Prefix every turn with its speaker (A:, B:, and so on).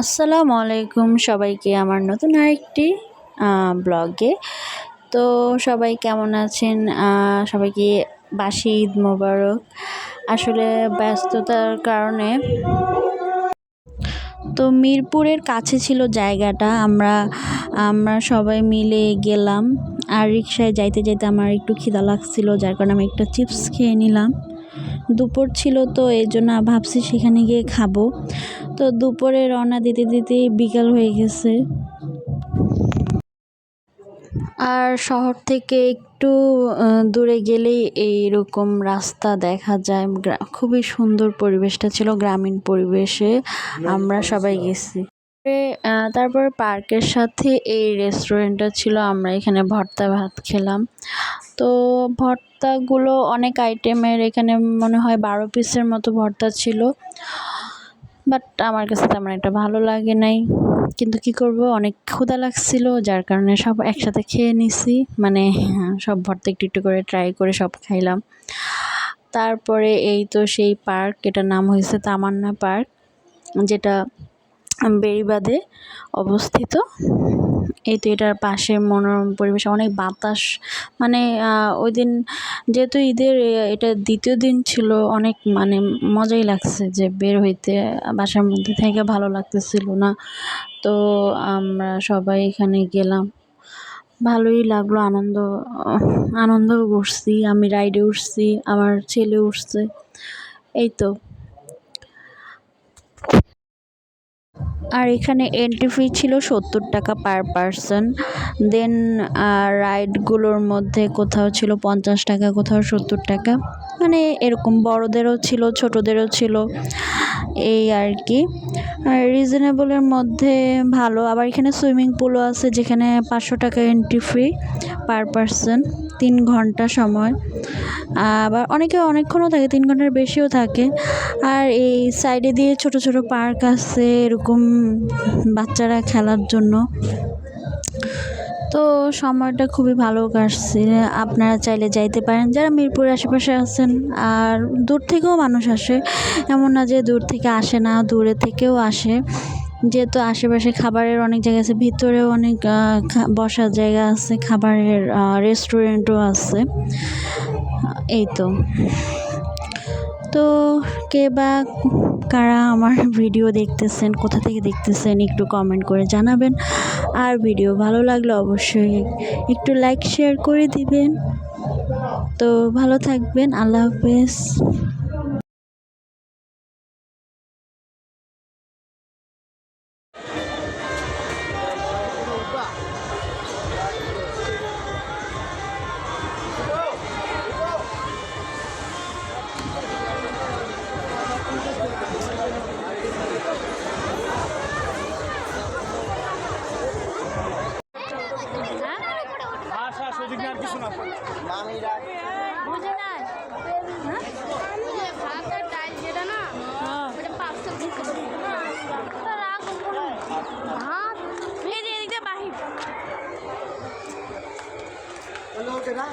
A: আসসালামু আলাইকুম সবাইকে আমার নতুন আরেকটি ব্লগে। তো সবাই কেমন আছেন? সবাইকে বাসি ঈদ মোবারক? আসলে ব্যস্ততার কারণে। তো মিরপুরের কাছে ছিল জায়গাটা, আমরা আমরা সবাই মিলে গেলাম। আর রিক্সায় যাইতে যাইতে আমার একটু খিদা লাগছিল, যার কারণে আমি একটা চিপস খেয়ে নিলাম। দুপুর ছিল তো এই জন্য ভাবছি সেখানে গিয়ে খাব। তো দুপুরে রওনা দিতে দিতে বিকাল হয়ে গেছে। আর শহর থেকে একটু দূরে গেলেই এইরকম রাস্তা দেখা যায়। খুবই সুন্দর পরিবেশটা ছিল গ্রামীণ পরিবেশে। আমরা সবাই গেছি। তারপর পার্কের সাথে এই রেস্টুরেন্টটা ছিল, আমরা এখানে ভর্তা ভাত খেলাম। তো ভর্তাগুলো অনেক আইটেমের এখানে মনে হয় বারো পিসের মতো ভর্তা ছিল। বাট আমার কাছে তেমন একটা ভালো লাগে নাই। কিন্তু কি করব? অনেক ক্ষুধা লাগছিল যার কারণে সব একসাথে খেয়ে নিছি। মানে হ্যাঁ, সব ভর্তা একটু একটু করে ট্রাই করে সব খাইলাম। তারপরে এই তো সেই পার্ক এটার নাম হয়েছে তামান্না পার্ক যেটা বেড়িবাঁধে অবস্থিত। এই তো এটার পাশে মনোরম পরিবেশ, অনেক বাতাস। মানে ওই দিন যেহেতু ঈদের এটা দ্বিতীয় দিন ছিল, অনেক মানে মজাই লাগছে যে বের হইতে, বাসার মধ্যে থেকে ভালো লাগতেছিল না। তো আমরা সবাই এখানে গেলাম। ভালোই লাগল, আনন্দ আনন্দও করছি, আমি রাইডে উঠছি, আমার ছেলে উঠছে। এই তো। আর এখানে এন্ট্রি ফি ছিল সত্তর টাকা পার পারসন দেন রাইডগুলোর মধ্যে কোথাও ছিল পঞ্চাশ টাকা, কোথাও সত্তর টাকা। মানে এরকম বড়দেরও ছিল, ছোটোদেরও ছিল। এই আর কি। আর রিজনেবলের মধ্যে ভালো। আবার এখানে সুইমিং পুলও আছে যেখানে পাঁচশো টাকা এন্ট্রি ফ্রি পার পারসন তিন ঘণ্টা সময়। আবার অনেকে অনেকক্ষণও থাকে, তিন ঘণ্টার বেশিও থাকে। আর এই সাইডে দিয়ে ছোট ছোট পার্ক আছে, এরকম বাচ্চারা খেলার জন্য। তো সময়টা খুবই ভালো কাটছে। আপনারা চাইলে যাইতে পারেন। যারা মিরপুরের আশেপাশে আছেন আর দূর থেকেও মানুষ আসে, এমন না যে দূর থেকে আসে না, দূরে থেকেও আসে। যেহেতু আশেপাশে খাবারের অনেক জায়গা আছে, ভিতরেও অনেক বসার জায়গা আছে, খাবারের রেস্টুরেন্টও আছে। এই তো। তো কে বা কারা আমার ভিডিও দেখতেছেন, কোথা থেকে দেখতেছেন, একটু কমেন্ট করে জানাবেন। আর ভিডিও ভালো লাগলে অবশ্যই একটু লাইক শেয়ার করে দিবেন। তো ভালো থাকবেন, আল্লাহ হাফেজ।
B: এদিক আর কিছু না
C: বুঝে না? হ্যাঁ? ভাত আর ডাল যেটা না হ্যাঁ। ওটা পাঁচশো ভাত? এই যে এদিকটা বাহির। ওটা